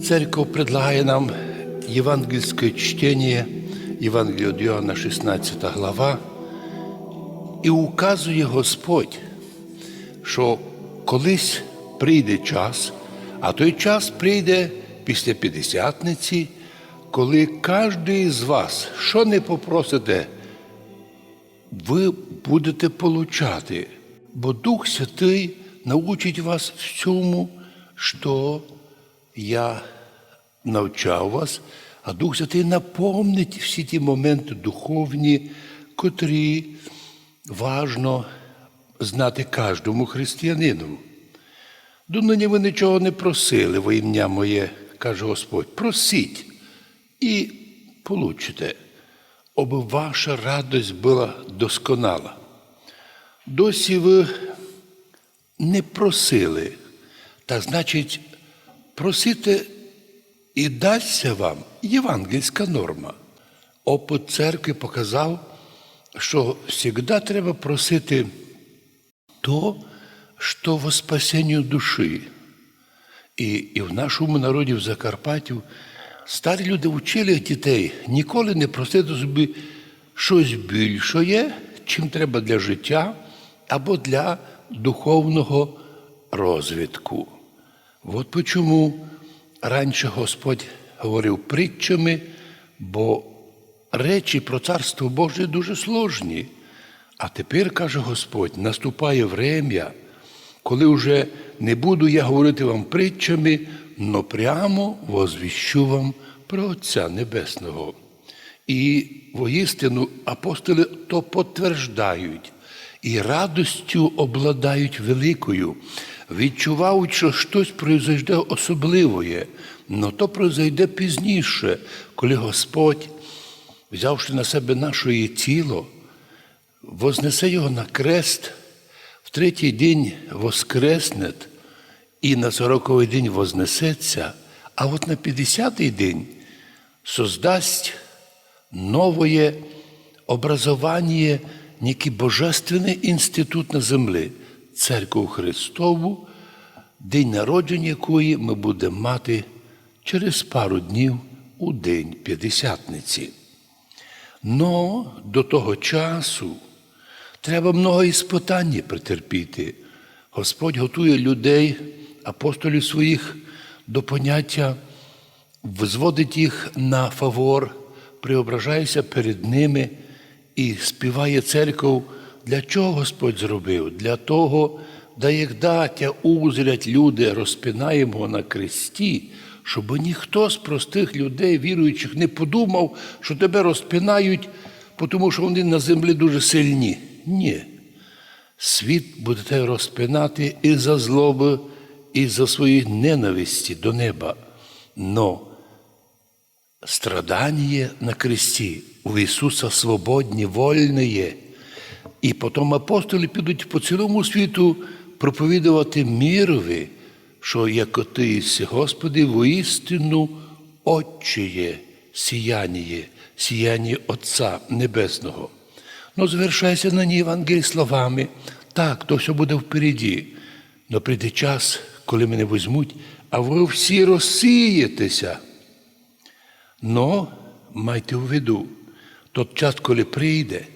Церковь предлагает нам евангельское чтение, Євангелія від Йоанна, 16 глава, і указує Господь, що колись прийде час, а той час прийде після П'ятдесятниці, коли кожен з вас, що не попросите, ви будете получати, бо Дух Святий научить вас всьому, що я навчав вас, а Дух Святий напомнить всі ті моменти духовні, котрі важно знати кожному християнину. Донині ви нічого не просили во ім'я моє, каже Господь. Просіть і получите, аби ваша радость була досконала. Досі ви не просили, та значить, просите і дасться вам євангельська норма. Опит церкви показав, що завжди треба просити то, що во спасенню душі. І, і в нашому народі в Закарпаттю старі люди вчили дітей ніколи не просити собі щось більшое, чим треба для життя або для духовного розвитку. От чому раніше Господь говорив притчами, бо речі про Царство Боже дуже сложні. А тепер, каже Господь, наступає врем'я, коли вже не буду я говорити вам притчами, но прямо возвіщу вам про Отця Небесного. І воістину апостоли то підтверждають і радостю обладають великою, відчувають, що щось произойде особливе, но то произойде пізніше, коли Господь, взявши на себе наше тіло, вознесе його на крест, в третій день воскресне і на сороковий день вознесеться, а от на 50-й день создасть новое образование, некий божественний інститут на землі, церкву Христову, день народження якої ми будемо мати через пару днів у день П'ятдесятниці. Но до того часу треба много іспитання претерпіти. Господь готує людей, апостолів своїх до поняття, взводить їх на фавор, преображається перед ними і співає церков. Для чого Господь зробив? Для того, да як датя узрять люди, розпинаємо на кресті, щоб ніхто з простих людей, віруючих, не подумав, що тебе розпинають, тому що вони на землі дуже сильні. Ні. Світ будете розпинати і за злоби, і за свої ненависті до неба. Но страдання на кресті у Ісуса свободні, вольне є. І потім апостоли підуть по цілому світу проповідувати мірові, що як ти Господи, воістину Отчеє сіяння, сіяння Отця Небесного. Ну, завершайся на ній Євангелії словами. Так, то все буде впереді. Но прийде час, коли мене візьмуть, а ви всі розсієтеся. Но майте у виду, тот час, коли прийде,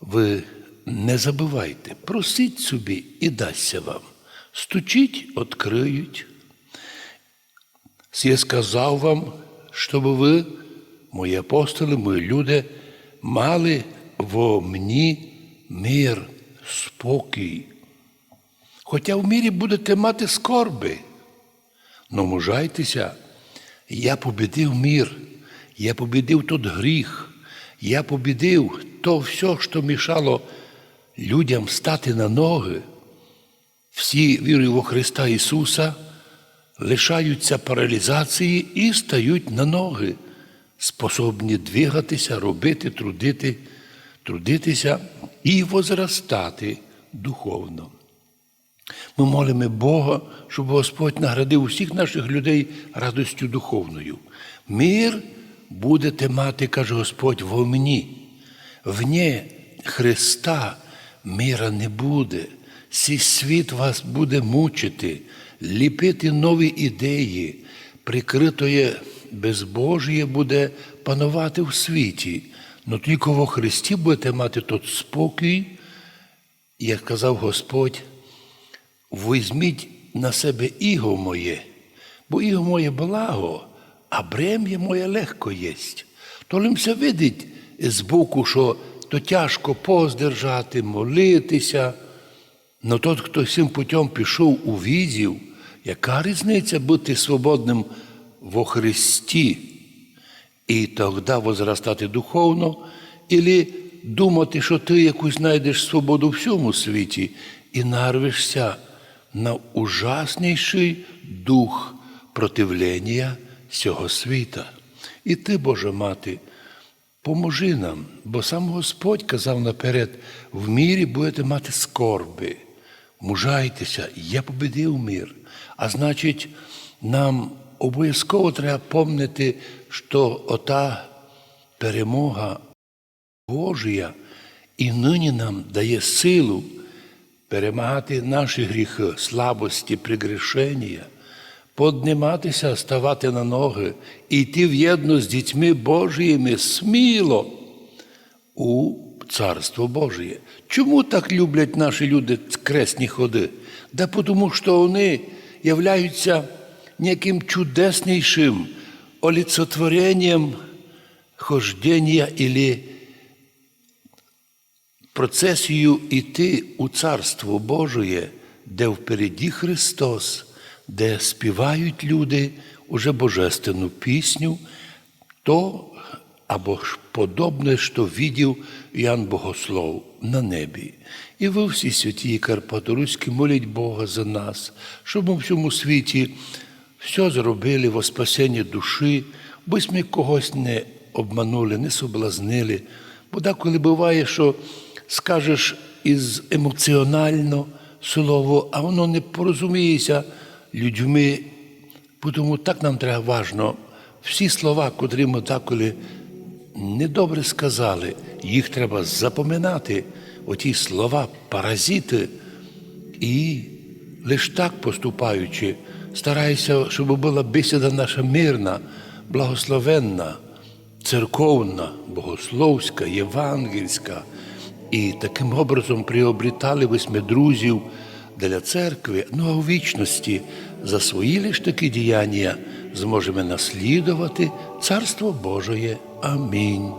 ви не забувайте, просіть собі і дасться вам. Стучіть, відкриють. Я сказав вам, щоб ви, мої апостоли, мої люди, мали во мені мир, спокій. Хоча в мірі будете мати скорби, но мужайтеся, я побідив мір, я побідив тот гріх, я побідив то все, що мішало людям стати на ноги. Всі вірою во Христа Ісуса лишаються паралізації і стають на ноги, способні двигатися, робити, трудити, трудитися і возростати духовно. Ми молимо Бога, щоб Господь наградив усіх наших людей радостю духовною. Мир будете мати, каже Господь, во мені. Вне Христа мира не буде. Цей світ вас буде мучити, ліпити нові ідеї, прикритоє безбожіє буде панувати в світі. Но тільки во Христі будете мати тот спокій, як казав Господь, візьміть на себе іго моє, бо іго моє благо, а брем'я моє легко єсть. То лимся видить з боку, що то тяжко поздержати, молитися. Но тот, хто цим путем пішов у візів, яка різниця бути свободним во Христі і тоді возростати духовно, і думати, що ти якусь знайдеш свободу в всьому світі і нарвишся на ужасніший дух противлення цього світа. І ти, Божа мати, поможи нам, бо сам Господь казав наперед, в мірі будете мати скорби. Мужайтеся, я победив мир. А значить, нам обов'язково треба пам'ятати, що ота перемога Божія і нині нам дає силу перемагати наші гріхи, слабості, пригрішення, подниматися, ставати на ноги і йти в єдно з дітьми Божіїми сміло у Царство Божє. Чому так люблять наші люди кресні ходи? Да тому, що вони являються неким чудеснейшим олицетворением хождения или процесію йти у Царство Божє, де впереді Христос, де співають люди уже божественну пісню, то або ж подобне, що видів Ян Богослов на небі. І ви всі святі і Карпаторуські моліть Бога за нас, щоб ми в всьому світі все зробили во спасенні душі, бо ми когось не обманули, не соблазнили. Бо деколи буває, що скажеш із емоціонально слово, а воно не порозуміється людьми. Тому так нам треба важно всі слова, котрі ми деколи недобре сказали, їх треба запоминати, оті слова, паразити, і лише так поступаючи, старайся, щоб була бесіда наша мирна, благословенна, церковна, богословська, євангельська. І таким образом приобретали восьми друзів для церкви, ну а у вічності за свої лиш такі діяння зможемо наслідувати Царство Божоє. Амінь.